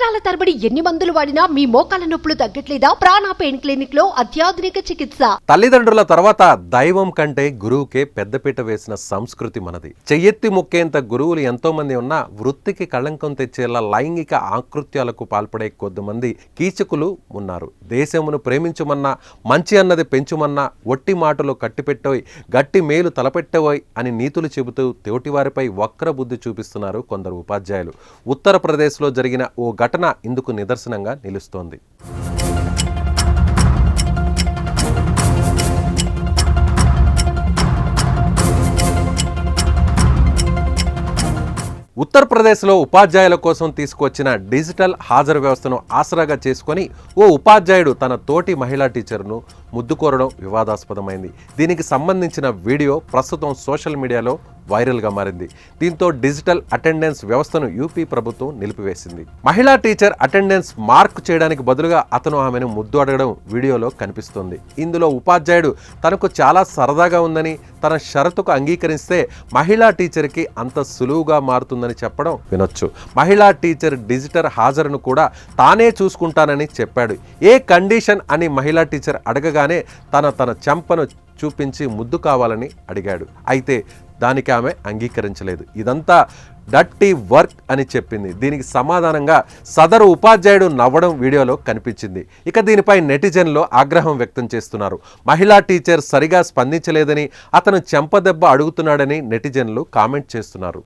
సంవత్సరాల తరబడి ఎన్ని మందులు వాడినా మీ మోకాల నొప్పులు తగ్గట్లేదా? ప్రాణ పెయిన్ క్లినిక్లో అత్యాధునిక చికిత్స. తల్లిదండ్రుల తర్వాత దైవం కంటే గురువుకే పెద్దపీట వేసిన సంస్కృతి మనది. చెయ్యెత్తి ముక్కేంత గురువులు ఎంతో మంది ఉన్నా వృత్తికి కళంకం తెచ్చేలా లైంగిక ఆకృత్యాలకు పాల్పడే కొద్దిమంది కీచకులు ఉన్నారు. దేశమును ప్రేమించమన్నా మంచి అన్నది పెంచుమన్నా ఒట్టి మాటలు కట్టిపెట్టోయ్ గట్టి మేలు తలపెట్టవోయ్ అని నీతులు చెబుతూ తోటివారిపై వక్ర బుద్ధి చూపిస్తున్నారు కొందరు ఉపాధ్యాయులు. ఉత్తరప్రదేశ్లో జరిగిన ఓ ఘటన ఇందుకు నిదర్శనంగా నిలుస్తోంది. ఉత్తరప్రదేశ్లో ఉపాధ్యాయుల కోసం తీసుకొచ్చిన డిజిటల్ హాజరు వ్యవస్థను ఆసరాగా చేసుకొని ఓ ఉపాధ్యాయుడు తన తోటి మహిళా టీచర్ను ముద్దుకోరడం వివాదాస్పదమైంది. దీనికి సంబంధించిన వీడియో ప్రస్తుతం సోషల్ మీడియాలో వైరల్గా మారింది. దీంతో డిజిటల్ అటెండెన్స్ వ్యవస్థను యూపీ ప్రభుత్వం నిలిపివేసింది. మహిళా టీచర్ అటెండెన్స్ మార్క్ చేయడానికి బదులుగా అతను ఆమెను ముద్దు అడగడం వీడియోలో కనిపిస్తోంది. ఇందులో ఉపాధ్యాయుడు తనకు చాలా సరదాగా ఉందని తన షరతుకు అంగీకరిస్తే మహిళా టీచర్కి అంత సులువుగా మారుతుందని చెప్పడం వినొచ్చు. మహిళా టీచర్ డిజిటల్ హాజరును కూడా తానే చూసుకుంటానని చెప్పాడు. ఏ కండిషన్ అని మహిళా టీచర్ అడగగానే తన తన చెంపను చూపించి ముద్దు కావాలని అడిగాడు. అయితే దానికి ఆమె అంగీకరించలేదు. ఇదంతా డట్టి వర్క్ అని చెప్పింది. దీనికి సమాధానంగా సదరు ఉపాధ్యాయుడు నవ్వడం వీడియోలో కనిపించింది. ఇక దీనిపై నెటిజన్లు ఆగ్రహం వ్యక్తం చేస్తున్నారు. మహిళా టీచర్ సరిగా స్పందించలేదని అతను చెంపదెబ్బ అడుగుతున్నాడని నెటిజన్లు కామెంట్ చేస్తున్నారు.